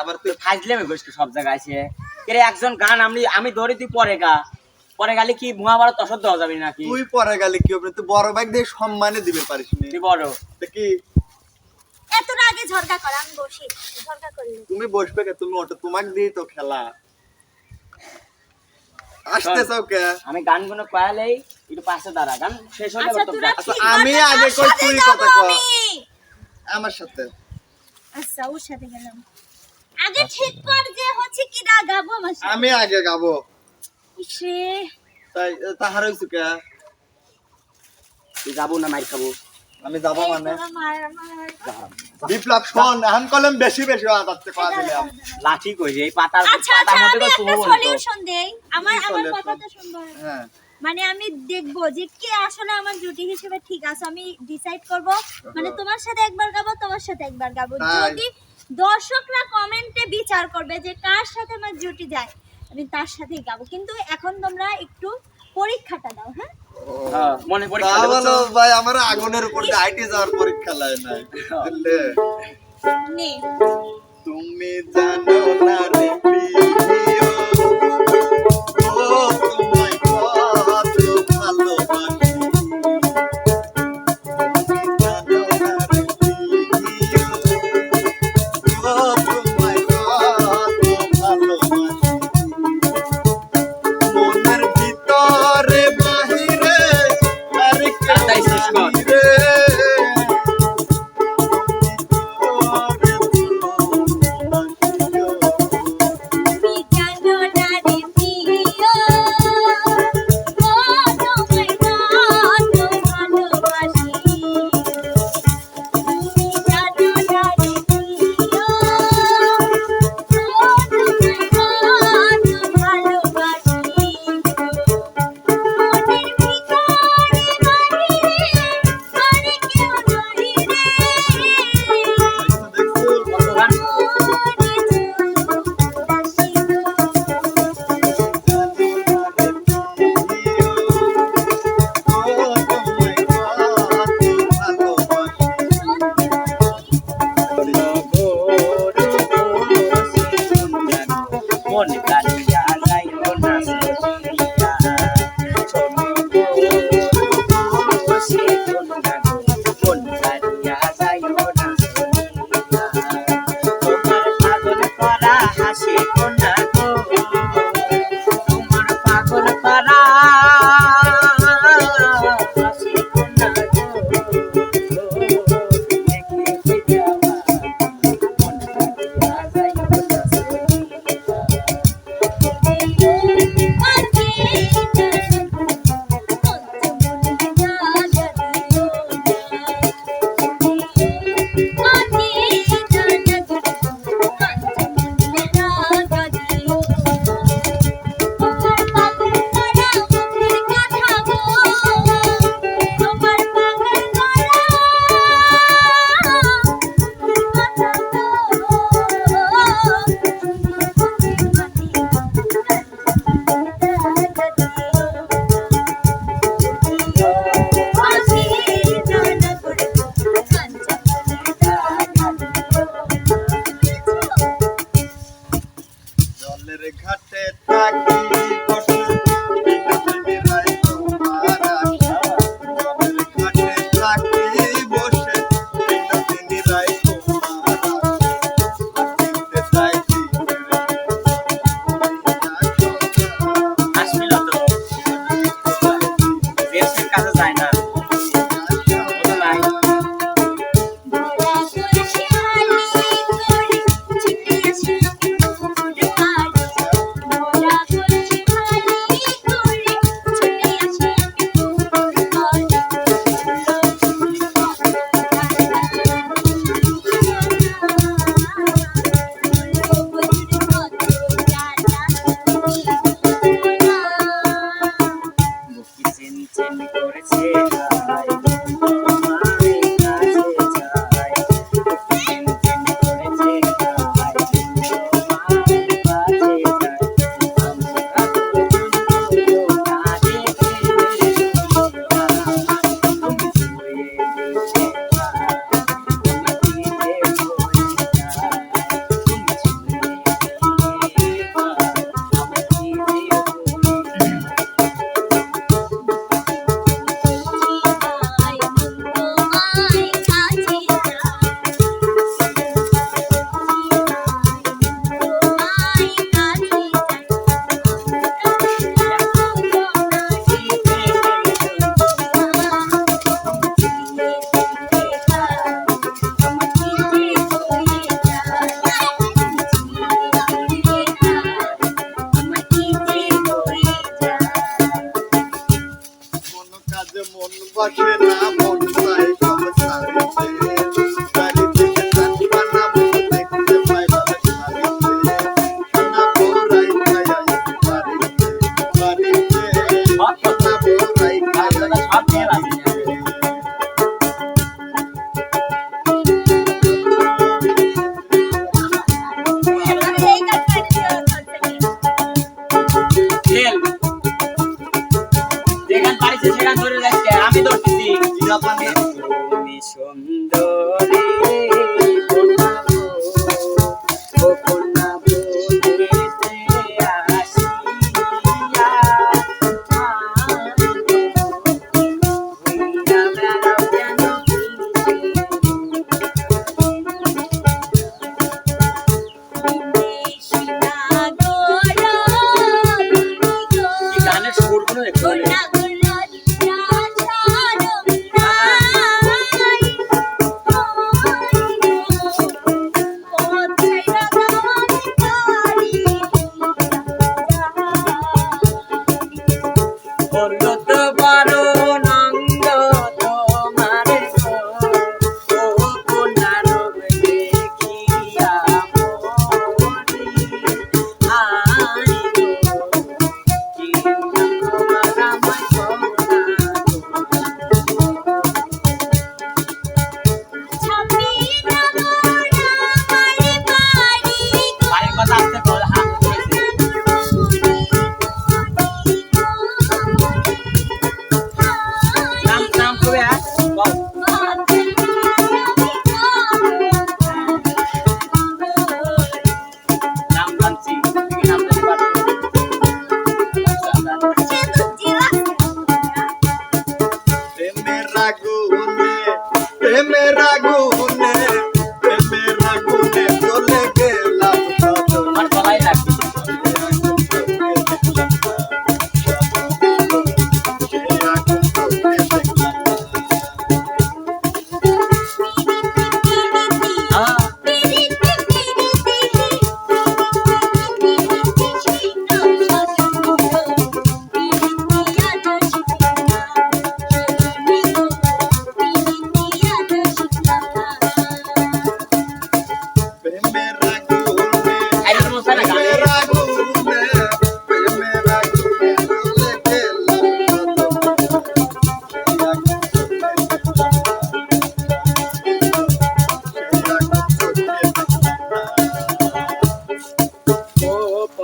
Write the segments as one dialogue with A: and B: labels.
A: আবার তুই
B: ফাজলে আমি বসকে সব জায়গায় আছে। এরে একজন গান আমি আমি ধরি তুই পরে গা। পরে গালি কি ভুয়া বারো তসর দেওয়া যাবে নাকি?
A: তুই পরে গেলে কি হবে? তুই বড় ভাই দিয়ে সম্মানে দিবে পারিস নি।
B: তুই বড়।
A: তো কি?
C: এতটা আগে ঝরকা কর আমি বসি। ঝরকা করলে
A: তুমি বসবে কে? তুমি ওটা তোমাকে দিয়ে তো খেলা। আসতে চাও কে?
B: আমি গান গানগুলো কয়ালেই একটু পাশে দাঁড়া। গান শেষ হলে
C: আচ্ছা
B: তো
A: আচ্ছা, আমি আগে কই, তুই কথা কর। আমার সাথে।
C: আচ্ছা ওর সাথে গেলাম। আগে ঠিক কর যে হচ্ছে কি না গাবো সাথে।
A: আমি আগে গাবো।
C: সে
A: তাই তাহার হইছে কে
B: তুই যাব না মাইর খাব?
A: আমি যাব মানে?
C: তোরা মার মার
A: বিপ্লব শোন এখন কলম বেশি বেশি আদাতে কয়া দিলাম
B: লাঠি কই যে এই পাতার
C: আচ্ছা
B: পাতার
C: আচ্ছা
B: মধ্যে শুভ বলতো
C: সলিউশন দেই। আমার আমার
A: solution?
C: কথাটা শুনব
A: হ্যাঁ।
C: মানে আমি দেখব যে কে আসলে আমার জুটি হিসেবে ঠিক আছে। আমি ডিসাইড করব। মানে তোমার সাথে একবার গাবো তোমার সাথে একবার গাবো। যদি দর্শকরা কমেন্টে বিচার করবে যে কার সাথে আমার জুটি যায়। আমি তার সাথেই গাবো। কিন্তু এখন তোমরা একটু পরীক্ষাটা দাও হ্যাঁ?
B: হ্যাঁ, মনে পড়ে
A: তা ভাই আমার আগুনের উপর আইটি যাওয়ার পরীক্ষা লাই নাই বুঝলে?
C: নে।
A: তুমি জানো না রে প্রিয়
B: জলের ঘাটে থাকি। বলল তো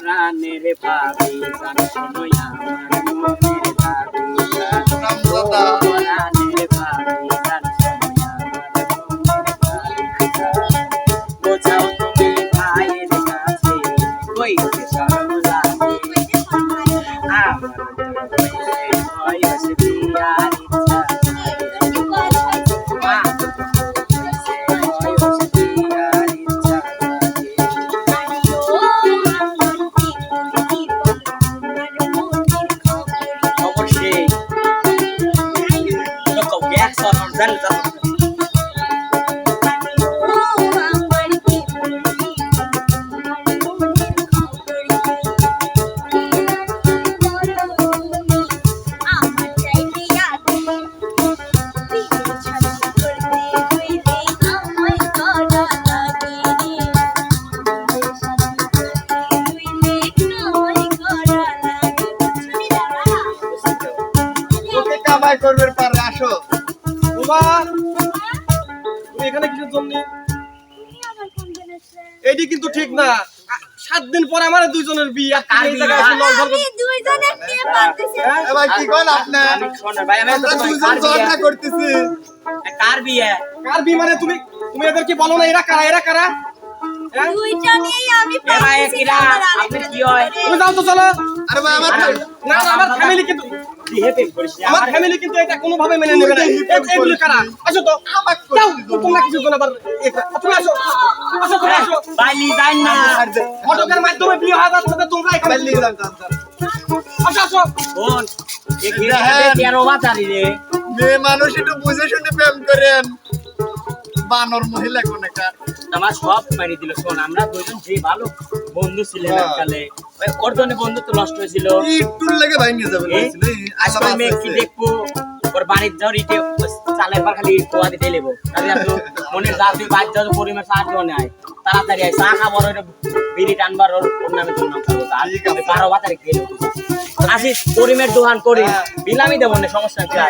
B: পরাণের ভাবি গান শুনো আমার মনের ভাবি গান
C: পরাণের না সাত দিন পর আমার দুইজনের বিয়ে।
A: এ ভাই কি কোন আপনি? দুইজন
B: কার বিয়ে?
A: ঝগড়া করতেছি।
B: কার বিয়ে?
C: কার বিয়ে মানে তুমি তুমি এদেরকে বলো না এরা কারা এরা কারা? হ্যাঁ?
D: দুইটা নিয়েই আমি পারতেছি না,
B: আপনি কি হয়?
C: তুমি যাও তো চলো।
A: আরে ভাই আমার
C: না না আমার ফ্যামিলি কিন্তু। আমার ফ্যামিলি কিন্তু এটা কোনোভাবে মেনে নেবে না। এগুলো কারা? আসো তো। যাও তোমরা কিছু জন আবার তুমি আসো। আসো তুমি আসো।
B: ভাই নি। যাই না
C: ফটকের মাধ্যমে বিয়ে হয়ে যাচ্ছে তো তোমরা এখানে। আসো আসো।
B: বোন এ কি
A: দেখেন।
B: তেরো বাতারি রে।
A: মেয়ে মানুষ একটু বুঝে শুনে প্রেম করেন। বানর মহিলা কোনকার
B: আমার সব মারি দিল শোন আমরা দুজন যে ভালো বন্ধু ছিলেন। এককালে ওর জন্য বন্ধুত্ব নষ্ট হয়েছিল।
A: একটুর লেগে
B: এই?
A: আশা
B: আজকাল মেয়ে কি দেখব ওর বাড়ির যাও রিটে চালের পর খালি কোয়া দিতে লেবো। তাহলে মনে যা তুই বাড়ির যাও পরিমাণ সাহায্য নেয় তাড়াতাড়ি আয় চা খাবার ওর বিড়ি টানবার ওর নামে তোর নাম আর
A: ঠিক
B: বারো বাতারে খেয়ে আসিস করিমের দোকান করি
A: হ্যাঁ।
B: বিলামি দেবো না সমস্যা
A: আছে।